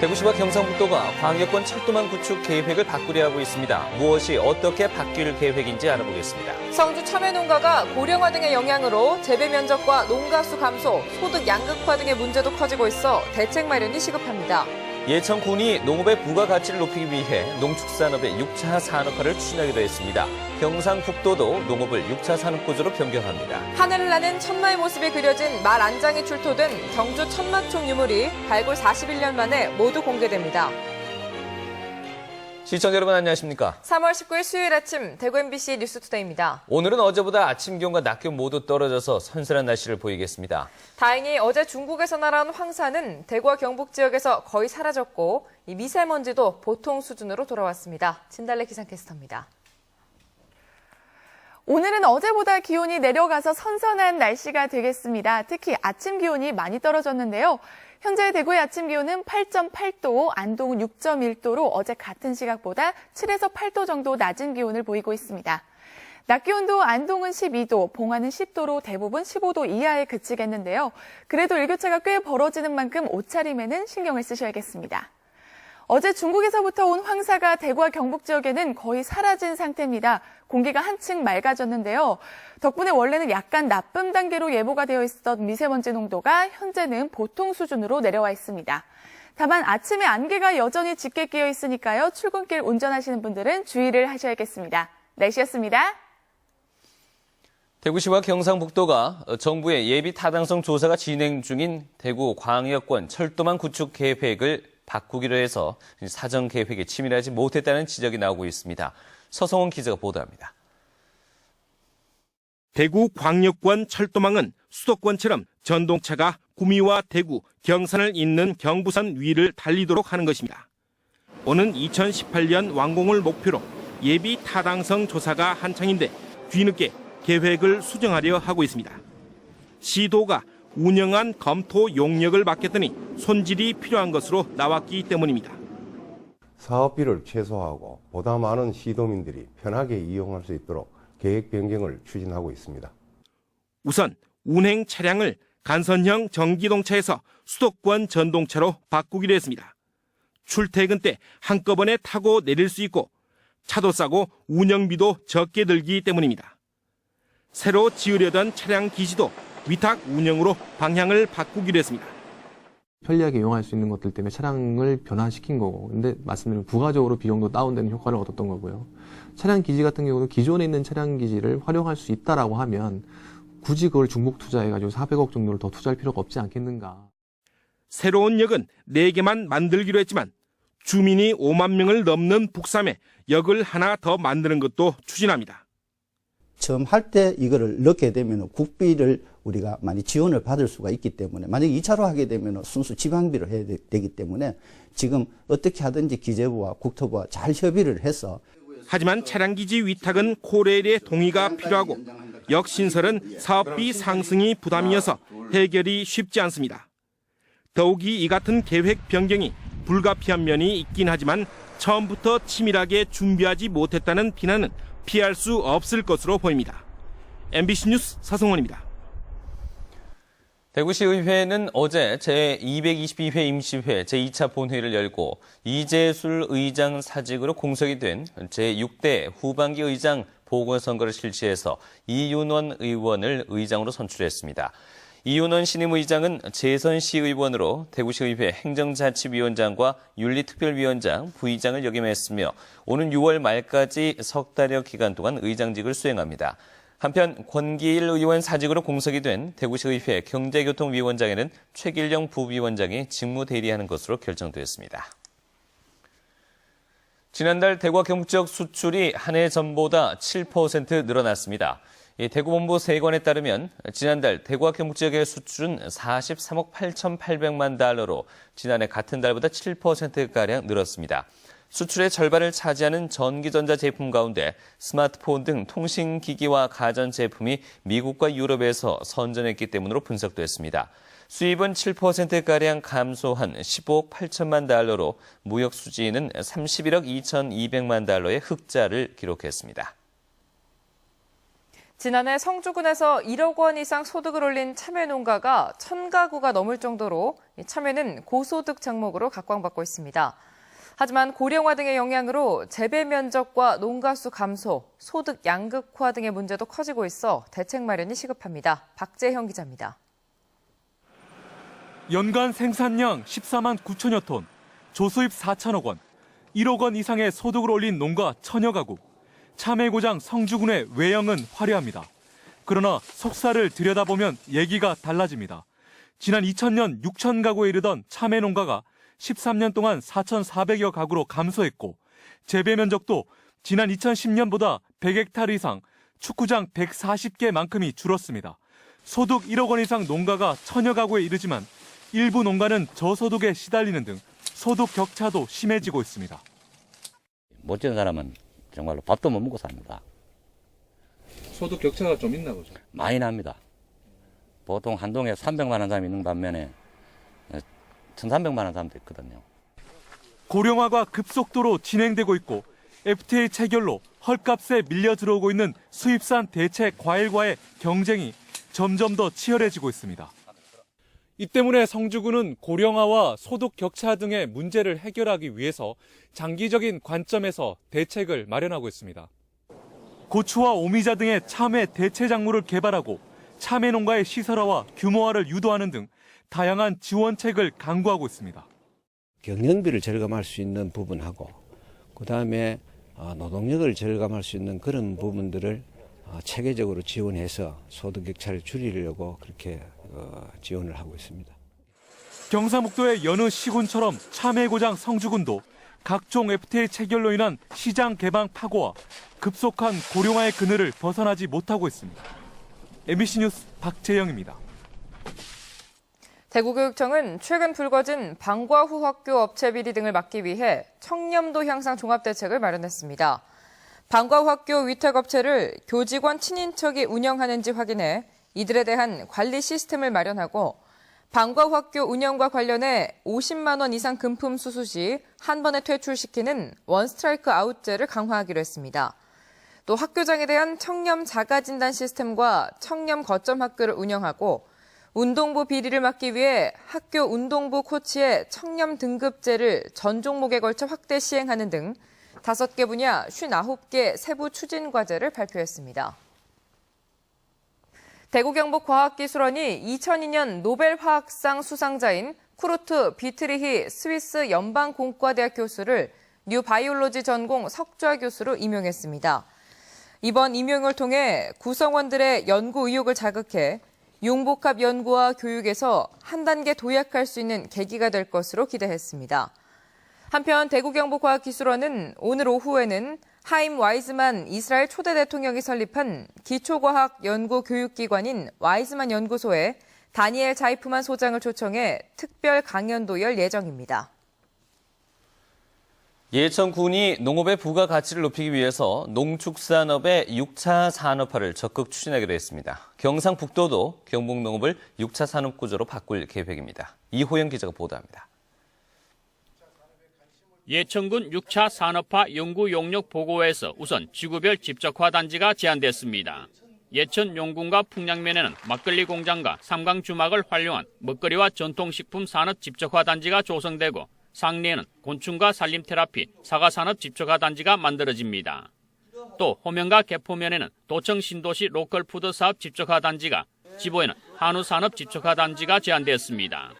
대구시와 경상북도가 광역권 철도망 구축 계획을 바꾸려 하고 있습니다. 무엇이 어떻게 바뀔 계획인지 알아보겠습니다. 성주 참외 농가가 고령화 등의 영향으로 재배 면적과 농가 수 감소, 소득 양극화 등의 문제도 커지고 있어 대책 마련이 시급합니다. 예천군이 농업의 부가가치를 높이기 위해 농축산업의 6차 산업화를 추진하기로 했습니다. 경상북도도 농업을 6차 산업구조로 변경합니다. 하늘을 나는 천마의 모습이 그려진 말 안장이 출토된 경주 천마총 유물이 발굴 41년 만에 모두 공개됩니다. 시청자 여러분 안녕하십니까? 3월 19일 수요일 아침 대구 MBC 뉴스투데이입니다. 오늘은 어제보다 아침 기온과 낮 기온 모두 떨어져서 선선한 날씨를 보이겠습니다. 다행히 어제 중국에서 날아온 황사는 대구와 경북 지역에서 거의 사라졌고 이 미세먼지도 보통 수준으로 돌아왔습니다. 진달래 기상캐스터입니다. 오늘은 어제보다 기온이 내려가서 선선한 날씨가 되겠습니다. 특히 아침 기온이 많이 떨어졌는데요. 현재 대구의 아침 기온은 8.8도, 안동은 6.1도로 어제 같은 시각보다 7에서 8도 정도 낮은 기온을 보이고 있습니다. 낮 기온도 안동은 12도, 봉화는 10도로 대부분 15도 이하에 그치겠는데요. 그래도 일교차가 꽤 벌어지는 만큼 옷차림에는 신경을 쓰셔야겠습니다. 어제 중국에서부터 온 황사가 대구와 경북 지역에는 거의 사라진 상태입니다. 공기가 한층 맑아졌는데요. 덕분에 원래는 약간 나쁨 단계로 예보가 되어 있었던 미세먼지 농도가 현재는 보통 수준으로 내려와 있습니다. 다만 아침에 안개가 여전히 짙게 끼어 있으니까요. 출근길 운전하시는 분들은 주의를 하셔야겠습니다. 날씨였습니다. 대구시와 경상북도가 정부의 예비 타당성 조사가 진행 중인 대구 광역권 철도망 구축 계획을 바꾸기로 해서 사전 계획에 치밀하지 못했다는 지적이 나오고 있습니다. 서성원 기자가 보도합니다. 대구 광역권 철도망은 수도권처럼 전동차가 구미와 대구, 경산을 잇는 경부선 위를 달리도록 하는 것입니다. 오는 2018년 완공을 목표로 예비 타당성 조사가 한창인데 뒤늦게 계획을 수정하려 하고 있습니다. 시도가 운영한 검토 용역을 맡겼더니 손질이 필요한 것으로 나왔기 때문입니다. 사업비를 최소화하고 보다 많은 시도민들이 편하게 이용할 수 있도록 계획 변경을 추진하고 있습니다. 우선 운행 차량을 간선형 전기동차에서 수도권 전동차로 바꾸기로 했습니다. 출퇴근 때 한꺼번에 타고 내릴 수 있고 차도 싸고 운영비도 적게 들기 때문입니다. 새로 지으려던 차량 기지도 위탁 운영으로 방향을 바꾸기로 했습니다. 편리하게 이용할 수 있는 것들 때문에 차량을 변화시킨 거고 근데 말씀드린 부가적으로 비용도 다운되는 효과를 얻었던 거고요. 차량 기지 같은 경우도 기존에 있는 차량 기지를 활용할 수 있다라고 하면 굳이 그걸 중복 투자해가지고 400억 정도를 더 투자할 필요가 없지 않겠는가. 새로운 역은 4개만 만들기로 했지만 주민이 5만 명을 넘는 북삼에 역을 하나 더 만드는 것도 추진합니다. 처음 할 때 이거를 넣게 되면 국비를 우리가 많이 지원을 받을 수가 있기 때문에 만약에 2차로 하게 되면 순수 지방비를 해야 되- 되기 때문에 지금 어떻게 하든지 기재부와 국토부와 잘 협의를 해서 하지만 차량 기지 위탁은 코레일의 동의가 필요하고 역신설은 사업비 상승이 부담이어서 해결이 쉽지 않습니다. 더욱이 이 같은 계획 변경이 불가피한 면이 있긴 하지만 처음부터 치밀하게 준비하지 못했다는 비난은 피할 수 없을 것으로 보입니다. MBC 뉴스 서성원입니다. 대구시의회는 어제 제222회 임시회 제2차 본회의를 열고 이재술 의장 사직으로 공석이 된 제6대 후반기 의장 보궐선거를 실시해서 이윤원 의원을 의장으로 선출했습니다. 이윤원 신임 의장은 재선 시 의원으로 대구시의회 행정자치위원장과 윤리특별위원장, 부의장을 역임했으며 오는 6월 말까지 석 달여 기간 동안 의장직을 수행합니다. 한편 권기일 의원 사직으로 공석이 된 대구시의회 경제교통위원장에는 최길령 부위원장이 직무 대리하는 것으로 결정됐습니다. 지난달 대구와 경북 지역 수출이 한 해 전보다 7% 늘어났습니다. 이 대구본부 세관에 따르면 지난달 대구와 경북 지역의 수출은 43억 8,800만 달러로 지난해 같은 달보다 7%가량 늘었습니다. 수출의 절반을 차지하는 전기전자 제품 가운데 스마트폰 등 통신기기와 가전제품이 미국과 유럽에서 선전했기 때문으로 분석됐습니다. 수입은 7%가량 감소한 15억 8천만 달러로 무역 수지는 31억 2,200만 달러의 흑자를 기록했습니다. 지난해 성주군에서 1억 원 이상 소득을 올린 참외 농가가 1000가구가 넘을 정도로 이 참외는 고소득 작목으로 각광받고 있습니다. 하지만 고령화 등의 영향으로 재배 면적과 농가 수 감소, 소득 양극화 등의 문제도 커지고 있어 대책 마련이 시급합니다. 박재형 기자입니다. 연간 생산량 14만 9천여 톤, 조수입 4천억 원, 1억 원 이상의 소득을 올린 농가 천여 가구. 참외고장 성주군의 외형은 화려합니다. 그러나 속사를 들여다보면 얘기가 달라집니다. 지난 2000년 6천 가구에 이르던 참외 농가가 13년 동안 4,400여 가구로 감소했고 재배 면적도 지난 2010년보다 100헥타르 이상, 축구장 140개만큼이 줄었습니다. 소득 1억 원 이상 농가가 천여 가구에 이르지만 일부 농가는 저소득에 시달리는 등 소득 격차도 심해지고 있습니다. 못 지는 사람은 정말로 밥도 못 먹고 삽니다. 소득 격차가 좀 있나 보죠. 많이 납니다. 보통 한 동에 300만 원 사람이 있는 반면에 1,300만 원 사람도 있거든요. 고령화가 급속도로 진행되고 있고 FTA 체결로 헐값에 밀려 들어오고 있는 수입산 대체 과일과의 경쟁이 점점 더 치열해지고 있습니다. 이 때문에 성주군은 고령화와 소득 격차 등의 문제를 해결하기 위해서 장기적인 관점에서 대책을 마련하고 있습니다. 고추와 오미자 등의 참외 대체 작물을 개발하고 참외 농가의 시설화와 규모화를 유도하는 등 다양한 지원책을 강구하고 있습니다. 경영비를 절감할 수 있는 부분하고 그 다음에 노동력을 절감할 수 있는 그런 부분들을 어, 체계적으로 지원해서 소득 격차를 줄이려고 그렇게 어, 지원을 하고 있습니다. 경상북도의 여느 시군처럼 참외 고장 성주군도 각종 FTA 체결로 인한 시장 개방 파고와 급속한 고령화의 그늘을 벗어나지 못하고 있습니다. MBC 뉴스 박재영입니다. 대구교육청은 최근 불거진 방과 후 학교 업체 비리 등을 막기 위해 청렴도 향상 종합대책을 마련했습니다. 방과 후 학교 위탁업체를 교직원 친인척이 운영하는지 확인해 이들에 대한 관리 시스템을 마련하고 방과 후 학교 운영과 관련해 50만 원 이상 금품 수수 시 한 번에 퇴출시키는 원스트라이크 아웃제를 강화하기로 했습니다. 또 학교장에 대한 청렴 자가 진단 시스템과 청렴 거점 학교를 운영하고 운동부 비리를 막기 위해 학교 운동부 코치의 청렴 등급제를 전 종목에 걸쳐 확대 시행하는 등 5개 분야 59개 세부 추진 과제를 발표했습니다. 대구경북과학기술원이 2002년 노벨 화학상 수상자인 쿠르트 비트리히 스위스 연방공과대학 교수를 뉴 바이올로지 전공 석좌 교수로 임용했습니다. 이번 임용을 통해 구성원들의 연구 의욕을 자극해 융복합 연구와 교육에서 한 단계 도약할 수 있는 계기가 될 것으로 기대했습니다. 한편 대구경북과학기술원은 오늘 오후에는 하임 와이즈만 이스라엘 초대 대통령이 설립한 기초과학 연구 교육기관인 와이즈만 연구소에 다니엘 자이프만 소장을 초청해 특별 강연도 열 예정입니다. 예천군이 농업의 부가가치를 높이기 위해서 농축산업의 6차 산업화를 적극 추진하기로 했습니다. 경상북도도 경북농업을 6차 산업구조로 바꿀 계획입니다. 이호영 기자가 보도합니다. 예천군 6차 산업화 연구 용역 보고에서 우선 지구별 집적화 단지가 제안됐습니다. 예천 용군과 풍량면에는 막걸리 공장과 삼강 주막을 활용한 먹거리와 전통식품 산업 집적화 단지가 조성되고 상리에는 곤충과 산림 테라피, 사과 산업 집적화 단지가 만들어집니다. 또 호명과 개포면에는 도청 신도시 로컬 푸드 사업 집적화 단지가, 지보에는 한우 산업 집적화 단지가 제안되었습니다.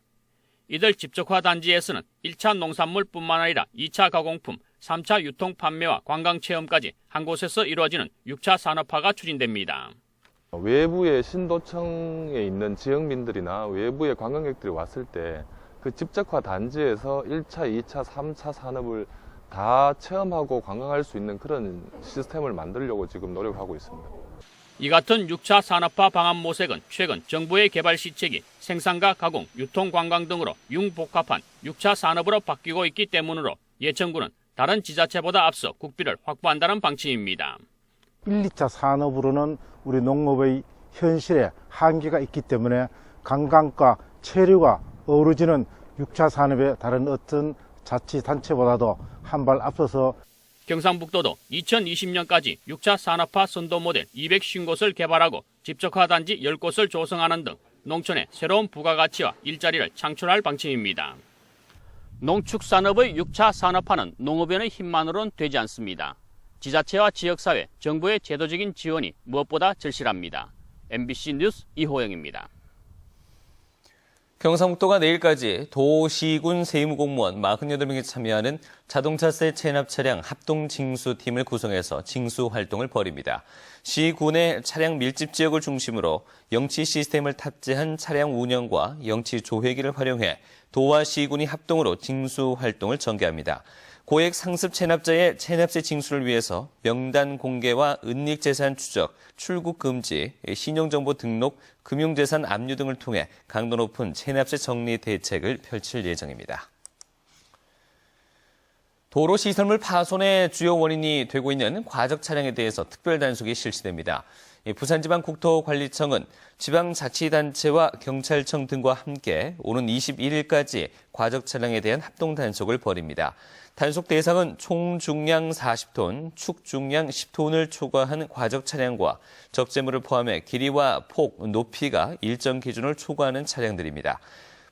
이들 집적화 단지에서는 1차 농산물뿐만 아니라 2차 가공품, 3차 유통 판매와 관광 체험까지 한 곳에서 이루어지는 6차 산업화가 추진됩니다. 외부의 신도청에 있는 지역민들이나 외부의 관광객들이 왔을 때 그 집적화 단지에서 1차, 2차, 3차 산업을 다 체험하고 관광할 수 있는 그런 시스템을 만들려고 지금 노력하고 있습니다. 이 같은 6차 산업화 방안 모색은 최근 정부의 개발 시책이 생산과 가공, 유통 관광 등으로 융복합한 6차 산업으로 바뀌고 있기 때문으로 예천군은 다른 지자체보다 앞서 국비를 확보한다는 방침입니다. 1, 2차 산업으로는 우리 농업의 현실에 한계가 있기 때문에 관광과 체류가 어우러지는 6차 산업의 다른 어떤 자치단체보다도 한 발 앞서서 경상북도도 2020년까지 6차 산업화 선도 모델 250곳을 개발하고 집적화 단지 10곳을 조성하는 등 농촌의 새로운 부가가치와 일자리를 창출할 방침입니다. 농축산업의 6차 산업화는 농업연의 힘만으로는 되지 않습니다. 지자체와 지역사회, 정부의 제도적인 지원이 무엇보다 절실합니다. MBC 뉴스 이호영입니다. 경상북도가 내일까지 도시군 세무공무원 48명이 참여하는 자동차세 체납 차량 합동 징수팀을 구성해서 징수 활동을 벌입니다. 시군의 차량 밀집 지역을 중심으로 영치 시스템을 탑재한 차량 운영과 영치 조회기를 활용해 도와 시군이 합동으로 징수 활동을 전개합니다. 고액 상습 체납자의 체납세 징수를 위해서 명단 공개와 은닉재산 추적, 출국 금지, 신용정보 등록, 금융재산 압류 등을 통해 강도 높은 체납세 정리 대책을 펼칠 예정입니다. 도로 시설물 파손의 주요 원인이 되고 있는 과적 차량에 대해서 특별 단속이 실시됩니다. 부산지방국토관리청은 지방자치단체와 경찰청 등과 함께 오는 21일까지 과적 차량에 대한 합동 단속을 벌입니다. 단속 대상은 총 중량 40톤, 축 중량 10톤을 초과한 과적 차량과 적재물을 포함해 길이와 폭, 높이가 일정 기준을 초과하는 차량들입니다.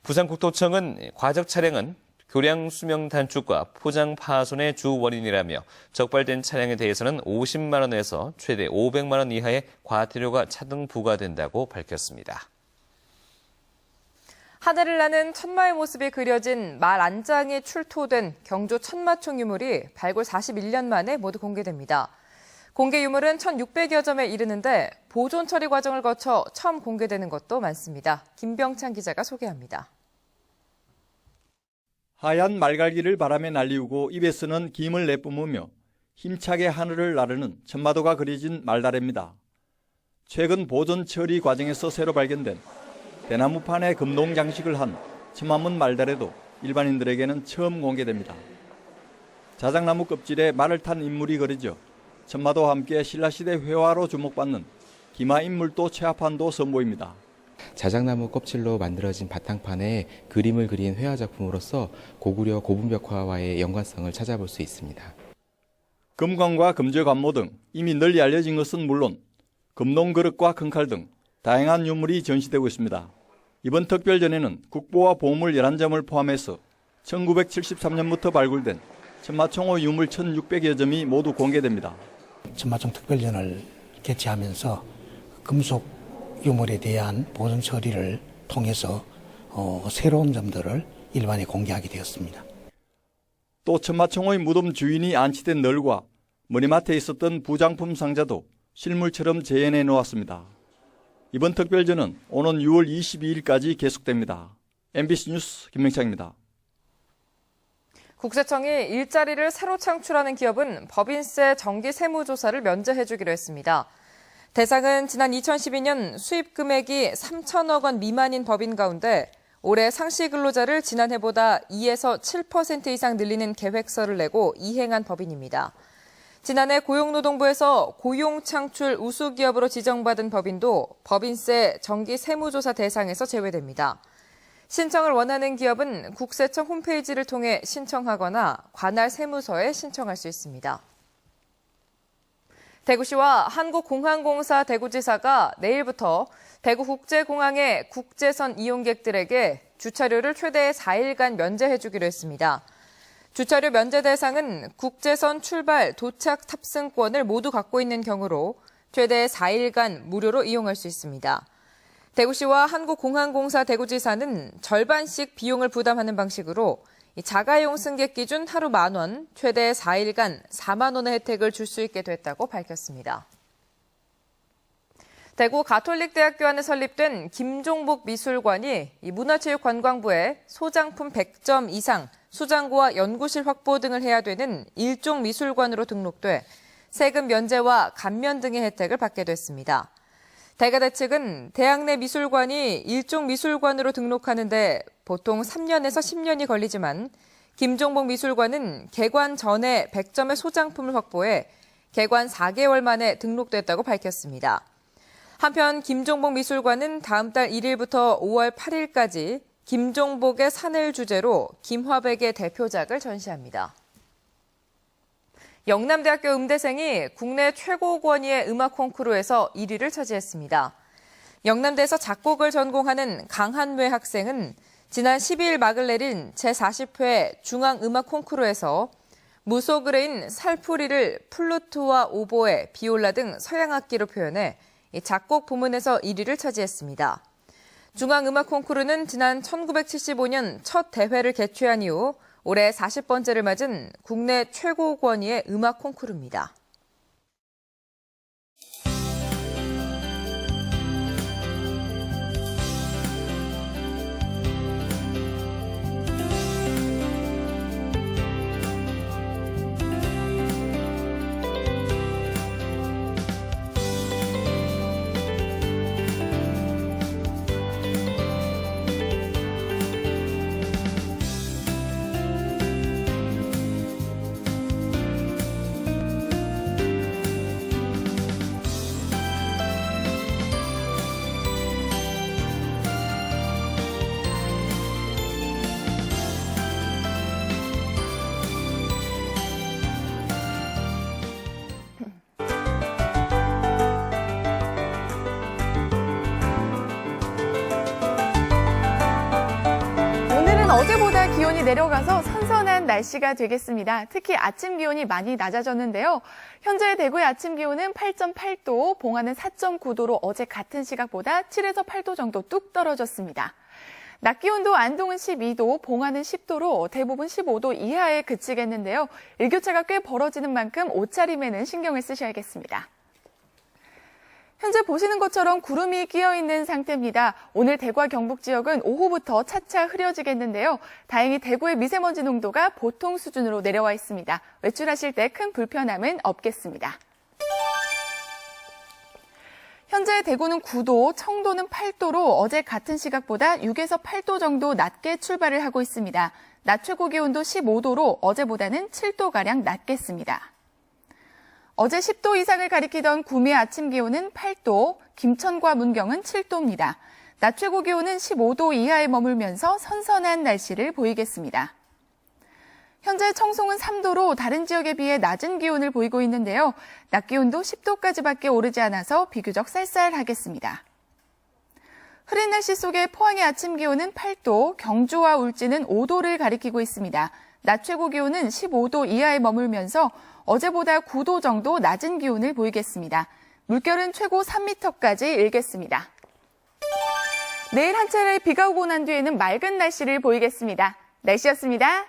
부산국토청은 과적 차량은 교량 수명 단축과 포장 파손의 주 원인이라며 적발된 차량에 대해서는 50만 원에서 최대 500만 원 이하의 과태료가 차등 부과된다고 밝혔습니다. 하늘을 나는 천마의 모습이 그려진 말 안장이 출토된 경주 천마총 유물이 발굴 41년 만에 모두 공개됩니다. 공개 유물은 1,600여 점에 이르는데 보존 처리 과정을 거쳐 처음 공개되는 것도 많습니다. 김병찬 기자가 소개합니다. 하얀 말갈기를 바람에 날리우고 입에서는 김을 내뿜으며 힘차게 하늘을 나르는 천마도가 그려진 말다래입니다. 최근 보존 처리 과정에서 새로 발견된 대나무판에 금동 장식을 한 천마문 말다래도 일반인들에게는 처음 공개됩니다. 자작나무 껍질에 말을 탄 인물이 그려져 천마도와 함께 신라시대 회화로 주목받는 기마 인물도 최합판도 선보입니다. 자작나무 껍질로 만들어진 바탕판에 그림을 그린 회화 작품으로서 고구려 고분벽화와의 연관성을 찾아볼 수 있습니다. 금광과 금제관모 등 이미 널리 알려진 것은 물론 금농 그릇과 큰칼 등 다양한 유물이 전시되고 있습니다. 이번 특별전에는 국보와 보물 11점을 포함해서 1973년부터 발굴된 천마총호 유물 1,600여 점이 모두 공개됩니다. 천마총 특별전을 개최하면서 금속 유물에 대한 보존 처리를 통해서 어, 새로운 점들을 일반에 공개하게 되었습니다. 또 천마총의 무덤 주인이 안치된 널과 머리맡에 있었던 부장품 상자도 실물처럼 재현해 놓았습니다. 이번 특별전은 오는 6월 22일까지 계속됩니다. MBC 뉴스 김명창입니다. 국세청이 일자리를 새로 창출하는 기업은 법인세 정기 세무조사를 면제해주기로 했습니다. 대상은 지난 2012년 수입 금액이 3천억 원 미만인 법인 가운데 올해 상시 근로자를 지난해보다 2에서 7% 이상 늘리는 계획서를 내고 이행한 법인입니다. 지난해 고용노동부에서 고용창출 우수기업으로 지정받은 법인도 법인세 정기 세무조사 대상에서 제외됩니다. 신청을 원하는 기업은 국세청 홈페이지를 통해 신청하거나 관할 세무서에 신청할 수 있습니다. 대구시와 한국공항공사 대구지사가 내일부터 대구국제공항의 국제선 이용객들에게 주차료를 최대 4일간 면제해주기로 했습니다. 주차료 면제 대상은 국제선 출발, 도착, 탑승권을 모두 갖고 있는 경우로 최대 4일간 무료로 이용할 수 있습니다. 대구시와 한국공항공사 대구지사는 절반씩 비용을 부담하는 방식으로 자가용 승객 기준 하루 만 원, 최대 4일간 4만 원의 혜택을 줄 수 있게 됐다고 밝혔습니다. 대구 가톨릭대학교 안에 설립된 김종복 미술관이 문화체육관광부에 소장품 100점 이상 수장고와 연구실 확보 등을 해야 되는 일종 미술관으로 등록돼 세금 면제와 감면 등의 혜택을 받게 됐습니다. 대가대 측은 대학 내 미술관이 일종 미술관으로 등록하는데 보통 3년에서 10년이 걸리지만 김종복 미술관은 개관 전에 100점의 소장품을 확보해 개관 4개월 만에 등록됐다고 밝혔습니다. 한편 김종복 미술관은 다음 달 1일부터 5월 8일까지 김종복의 산을 주제로 김화백의 대표작을 전시합니다. 영남대학교 음대생이 국내 최고 권위의 음악 콩쿠르에서 1위를 차지했습니다. 영남대에서 작곡을 전공하는 강한외 학생은 지난 12일 막을 내린 제40회 중앙음악 콩쿠르에서 무소그레인 살풀이를 플루트와 오보에, 비올라 등 서양악기로 표현해 작곡 부문에서 1위를 차지했습니다. 중앙음악 콩쿠르는 지난 1975년 첫 대회를 개최한 이후 올해 40번째를 맞은 국내 최고 권위의 음악 콩쿠르입니다. 어제보다 기온이 내려가서 선선한 날씨가 되겠습니다. 특히 아침 기온이 많이 낮아졌는데요. 현재 대구의 아침 기온은 8.8도, 봉화는 4.9도로 어제 같은 시각보다 7에서 8도 정도 뚝 떨어졌습니다. 낮 기온도 안동은 12도, 봉화는 10도로 대부분 15도 이하에 그치겠는데요. 일교차가 꽤 벌어지는 만큼 옷차림에는 신경을 쓰셔야겠습니다. 현재 보시는 것처럼 구름이 끼어 있는 상태입니다. 오늘 대구와 경북 지역은 오후부터 차차 흐려지겠는데요. 다행히 대구의 미세먼지 농도가 보통 수준으로 내려와 있습니다. 외출하실 때 큰 불편함은 없겠습니다. 현재 대구는 9도, 청도는 8도로 어제 같은 시각보다 6에서 8도 정도 낮게 출발을 하고 있습니다. 낮 최고 기온도 15도로 어제보다는 7도가량 낮겠습니다. 어제 10도 이상을 가리키던 구미 아침 기온은 8도, 김천과 문경은 7도입니다. 낮 최고 기온은 15도 이하에 머물면서 선선한 날씨를 보이겠습니다. 현재 청송은 3도로 다른 지역에 비해 낮은 기온을 보이고 있는데요. 낮 기온도 10도까지밖에 오르지 않아서 비교적 쌀쌀하겠습니다. 흐린 날씨 속에 포항의 아침 기온은 8도, 경주와 울진은 5도를 가리키고 있습니다. 낮 최고 기온은 15도 이하에 머물면서 어제보다 9도 정도 낮은 기온을 보이겠습니다. 물결은 최고 3m까지 일겠습니다. 내일 한 차례 비가 오고 난 뒤에는 맑은 날씨를 보이겠습니다. 날씨였습니다.